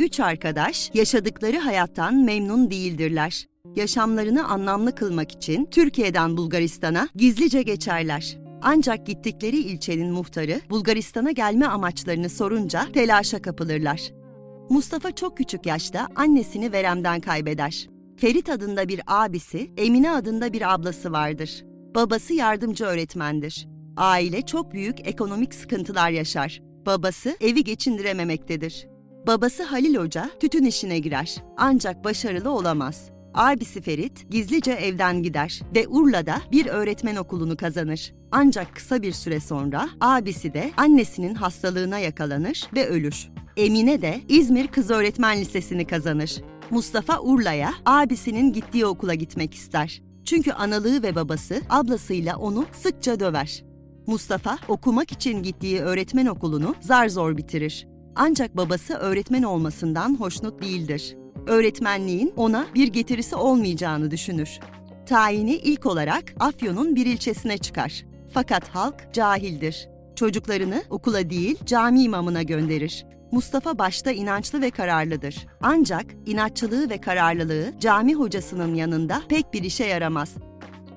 Üç arkadaş yaşadıkları hayattan memnun değildirler. Yaşamlarını anlamlı kılmak için Türkiye'den Bulgaristan'a gizlice geçerler. Ancak gittikleri ilçenin muhtarı Bulgaristan'a gelme amaçlarını sorunca telaşa kapılırlar. Mustafa çok küçük yaşta annesini veremden kaybeder. Ferit adında bir abisi, Emine adında bir ablası vardır. Babası yardımcı öğretmendir. Aile çok büyük ekonomik sıkıntılar yaşar. Babası evi geçindirememektedir. Babası Halil Hoca tütün işine girer ancak başarılı olamaz. Abisi Ferit gizlice evden gider ve Urla'da bir öğretmen okulunu kazanır. Ancak kısa bir süre sonra abisi de annesinin hastalığına yakalanır ve ölür. Emine de İzmir Kız Öğretmen Lisesi'ni kazanır. Mustafa Urla'ya abisinin gittiği okula gitmek ister. Çünkü analığı ve babası ablasıyla onu sıkça döver. Mustafa okumak için gittiği öğretmen okulunu zar zor bitirir. Ancak babası öğretmen olmasından hoşnut değildir. Öğretmenliğin ona bir getirisi olmayacağını düşünür. Tayini ilk olarak Afyon'un bir ilçesine çıkar. Fakat halk cahildir. Çocuklarını okula değil cami imamına gönderir. Mustafa başta inançlı ve kararlıdır. Ancak inatçılığı ve kararlılığı cami hocasının yanında pek bir işe yaramaz.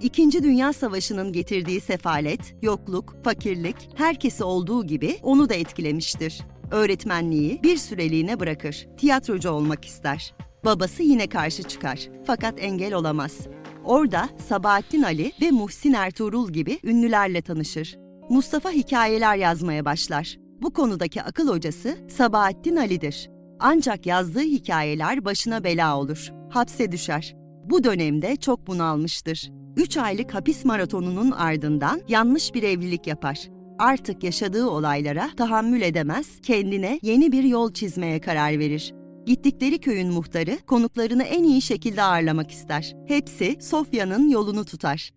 İkinci Dünya Savaşı'nın getirdiği sefalet, yokluk, fakirlik herkesi olduğu gibi onu da etkilemiştir. Öğretmenliği bir süreliğine bırakır. Tiyatrocu olmak ister. Babası yine karşı çıkar fakat engel olamaz. Orada Sabahattin Ali ve Muhsin Ertuğrul gibi ünlülerle tanışır. Mustafa hikayeler yazmaya başlar. Bu konudaki akıl hocası Sabahattin Ali'dir. Ancak yazdığı hikayeler başına bela olur. Hapse düşer. Bu dönemde çok bunalmıştır. 3 aylık hapis maratonunun ardından yanlış bir evlilik yapar. Artık yaşadığı olaylara tahammül edemez, kendine yeni bir yol çizmeye karar verir. Gittikleri köyün muhtarı konuklarını en iyi şekilde ağırlamak ister. Hepsi Sofya'nın yolunu tutar.